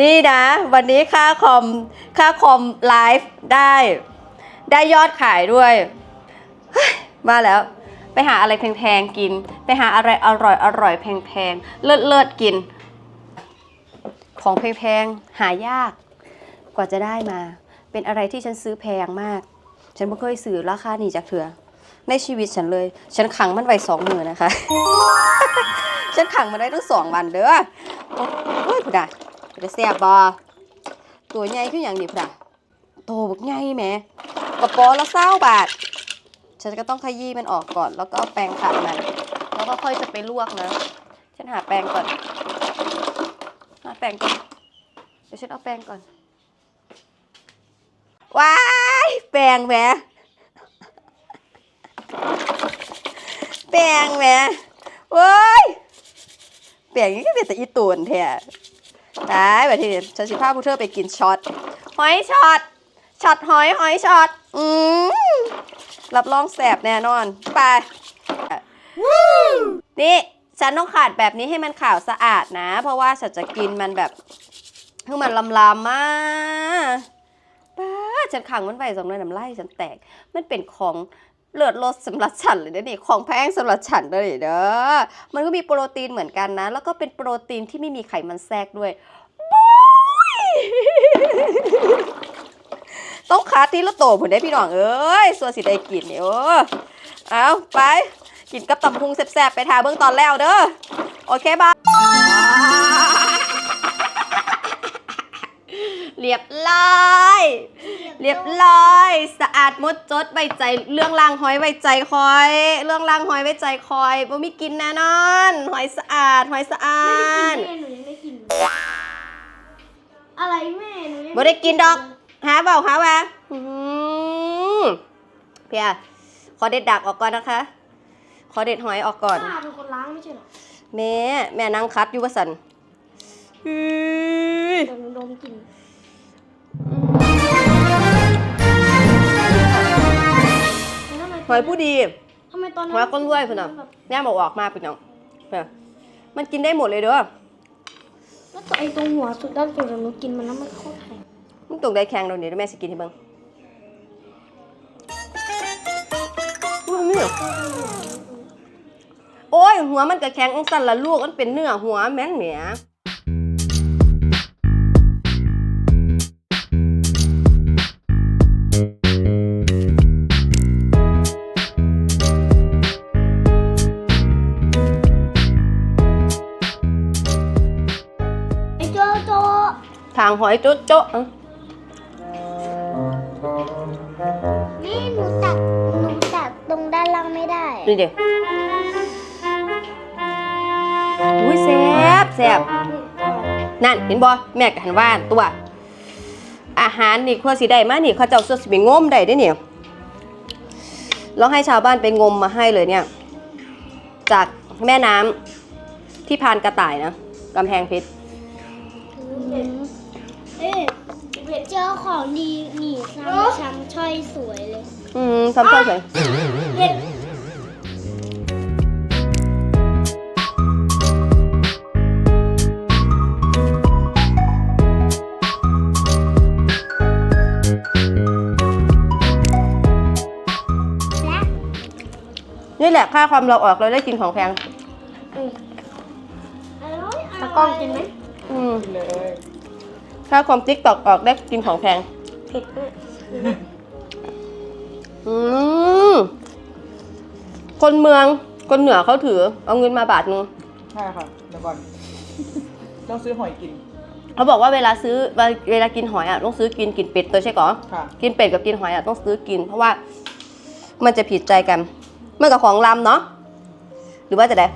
นี่นะ วันนี้ค่าคอมค่าคอมไลฟ์ได้ ได้ยอดขายด้วยมาแล้ว ไปหาอะไรแพงๆกิน ไปหาอะไรอร่อยอร่อยแพงๆเลิศเลิศๆกิน ของแพงๆหายาก กว่าจะได้มา เป็นอะไรที่ฉันซื้อแพงมาก ฉันไม่เคยซื้อราคานี้จากเถื่อในชีวิตฉันเลย ฉันขังมันไว้สองมือนะคะ ฉันขังมันได้ทั้งสองวันเด้อโอ้ยพุดา จะแซ่บบอตัวใหญ่ขึ้นอย่างนี้พุดาโตบักใหญ่แหมกระป๋อละเศร้าบาท ฉันก็ต้องขยี้มันออกก่อน แล้วก็เอาแปรงขัดมันแล้วก็ค่อยจะไปลวกนะ ฉันหาแปรงก่อน หาแปรงก่อน เดี๋ยวฉันเอาแปรงก่อน ว้าย แปรงแหมแปรงแหมเว้ยแปรงนี่ก็เป็นแต่อีตูนแท้ ได้แบบที่ฉันสิพาผู้เธอไปกินช็อตหอยช็อตช็อตหอยหอยช็อตอืมรับรองแสบแน่นอน ไปนี่ฉันต้องขาดแบบนี้ให้มันขาวสะอาดนะ เพราะว่าฉันจะกินมันแบบคือมันลำลามมาป้าฉันขังมันไว้สำนักน้ำไล่ฉันแตก มันเป็นของ เลือดรสสำหรับฉันเลยนะนี่ของแพงสำหรับฉันเลยเด้อมันก็มีโปรตีนเหมือนกันนะ แล้วก็เป็นโปรตีนที่ไม่มีไขมันแทรกด้วยบุยต้องคาทีละโตผมได้พี่น้องเอ้ยสัวนสิได้กินเนี่ยโอ้เอาไป กินกับตำพุงแซ่บๆไปทาเบื้องตอนแล้วเด้อโอเคบายเรียบร้อย เรียบร้อย สะอาดหมดจดไว้ใจ เรื่องล่างหอยไว้ใจคอย เรื่องล่างหอยไว้ใจคอยบ่มีกินแน่นอน หอยสะอาดหอยสะอาด แม่หนูยังไม่กินอะไรแม่หนูยังบ่ได้กินดอก หาเปล่าหาว่าอื้อหือเพียขอเด็ดดักออกก่อนนะคะ ขอเด็ดหอยออกก่อน ป้าเป็นคนล้างไม่ใช่เหรอแม่ แม่นั่งคัดอยู่ว่าสันอื้อ เดี๋ยวหนูดมกลิน หอยผู้ดีทำไมตอนนั้นหอยก้นรวยพุ่นน่ะแบบแม่บอกออกมาพุ่นน่ะเออมันกินได้หมดเลยเด้อแล้วตัวไอ้ตรงหัวสุดด้านสุดอะหนูกินมันแล้วมันโคตรแข็งมึงตรงได้แข็งเดี๋ยวนี้เดี๋ยวแม่สิกินให้เบิ่งอื้อนี่โอ้ยหัวมันก็แข็งองสั่นละลูกมันเป็นเนื้อหัวแม่นแหมไอยโจ๊ะโจ๊ะเอ้านี่หนูตัดหนูตัดตรงด้านล่างไม่ได้นี่เดี๋ยวอุ้ยแซ่บแซ่บนั่นเห็นบ่แม่ก็หันว่าตัว อาหารนี่ควรสิได้มานี่เขาเจ้าสิไปงมได้เด้เนี่ยลองให้ชาวบ้านไปงมมาให้เลยเนี่ย จากแม่น้ำที่พานกระต่ายนะกำแพงเพชร เอ๊ะเจอของดีนี่ซ้ำซ้ำช่อยสวยเลย อืมทำเพื่อใส่เห็ดนี่แหละค่าความเราออกเราได้กินของแพงตะกล้องกินไหมอืม ค่าความติ๊กตอกออกได้กินของแพง เผ็ดด้วยอืมคนเมือง คนเหนือเขาถือ เอาเงินมาบาทนึง ใช่ค่ะเดี๋ยวก่อนต้องซื้อหอยกินเขาบอกว่าเวลาซื้อเวลากินหอยอะต้องซื้อกินกินเป็ดตัวใช่ก่อค่ะกินเป็ดกับกินหอยอะต้องซื้อกิน เพราะว่ามันจะผิดใจกันเมื่อกับของลำเนาะหรือว่าจะได้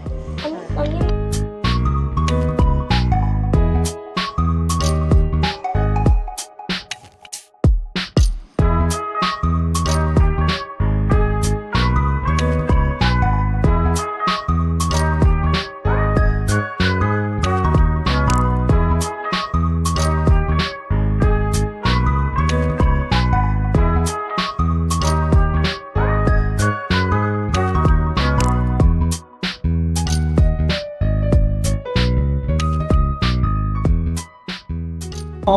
อ๋อ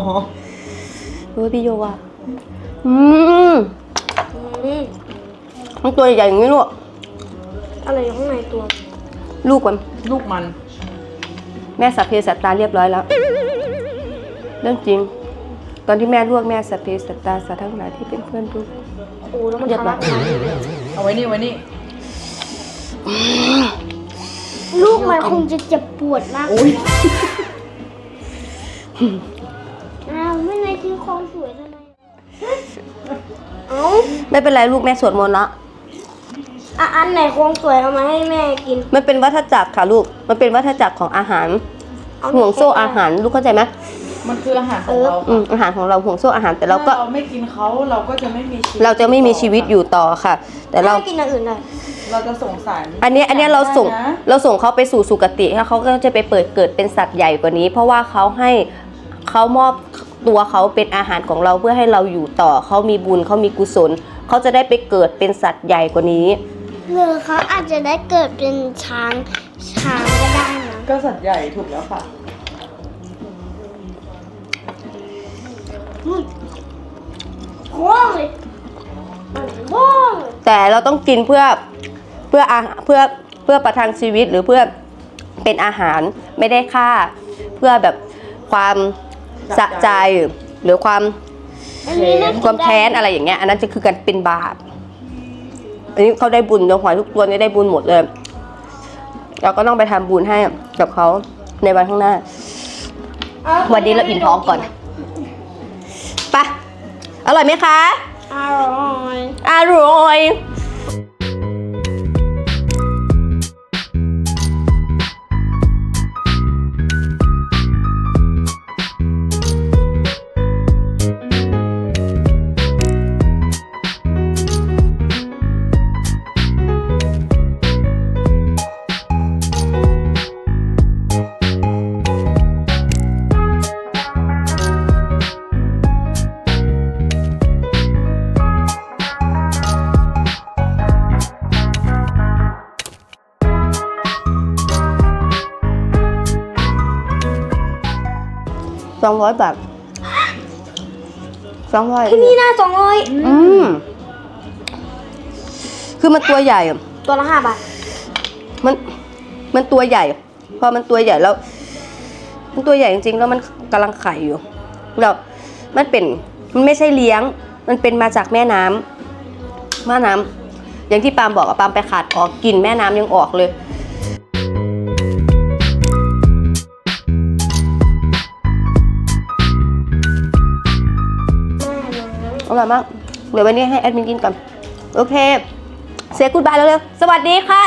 ดูพี่โยว่ะอืมอืมมันตัวใหญ่อย่างนี้ลูกอะไรอยู่ข้างในตัว ลูกมันลูกมันแม่สัพเพสัตตาเรียบร้อยแล้ว เรื่องจริง ตอนที่แม่ลวกแม่สัพเพสัตตาสัตว์ทั้งหลายที่เป็นเพื่อนลูกโอ้แล้วมันเรียบทะร้อลัยกมาเอาไว้นี่ไว้นี่ลูกมันคงจะเจ็บปวดมาก โอ้ยอ้าว ไม่ในทิ้งของสวยทำไมเอ้าไม่เป็นไรลูกแม่สวดมนต์ละอะอันไหนของสวยเอามาให้แม่กิน มันเป็นวัฏจักรค่ะลูก มันเป็นวัฏจักรของอาหารเอาห่วงโซ่อาหารลูกเข้าใจไหมมันคืออาหารของเราอืมอาหารของเราห่วงโซ่อาหารแต่เราก็ถ้เราไม่กินเขาเราก็จะไม่มีชีวิตเราจะไม่มีชีวิตอยู่ต่อค่ะ แต่เราไม่กินอย่างอื่นเลยเราจะสงสารอันเนี้ยอันเนี้ยเราส่งได้นะเราส่งเขาไปสู่สุคติแล้วเขาก็จะไปเปิดเกิดเป็นสัตว์ใหญ่กว่านี้ เพราะว่าเขาให้เขามอบ ตัวเขาเป็นอาหารของเราเพื่อให้เราอยู่ต่อเขามีบุญเขามีกุศลเขาจะได้ไปเกิดเป็นสัตว์ใหญ่กว่านี้หรือเขาอาจจะได้เกิดเป็นช้างช้างก็ได้นะก็สัตว์ใหญ่ถูกแล้วค่ะว้าวเลยว้าวเลยแต่เราต้องกินเพื่อเพื่ออาเพื่อเพื่อประทังชีวิตหรือเพื่อเป็นอาหารไม่ได้ฆ่า เพื่อแบบความ สะใจหรือความอันนี้น่ากินความแค้นอะไรอย่างเงี้ย อันนั้นจะคือการเป็นบาปอันนี้เขาได้บุญเนื้อหอยทุกตัวนี้ได้บุญหมดเลย เราก็ต้องไปทำบุญให้กับเขาในวันข้างหน้าเอาวันนี้เราอิ่มท้องก่อนไปะอร่อยไหมคะ อร่อย อร่อย สองร้อยบาทสองร้อยที่นี่น่าสองร้อยอืมคือมันตัวใหญ่อะตัวละห้าบาท มัน มันตัวใหญ่ พอมันตัวใหญ่แล้ว มันตัวใหญ่จริงๆ แล้วมันกำลังไข่อยู่แล้วมันเป็น มันไม่ใช่เลี้ยง มันเป็นมาจากแม่น้ำแม่น้ำอย่างที่ปาล์มบอกอะปาล์มไปขาดออกกลิ่นแม่น้ำยังออกเลย อร่อยมาก เดี๋ยววันนี้ให้แอดมินกินก่อน โอเค เสียกูดบายแล้วเร็วๆ สวัสดีค่ะ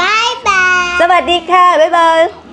บายบาย สวัสดีค่ะ บ๊ายบาย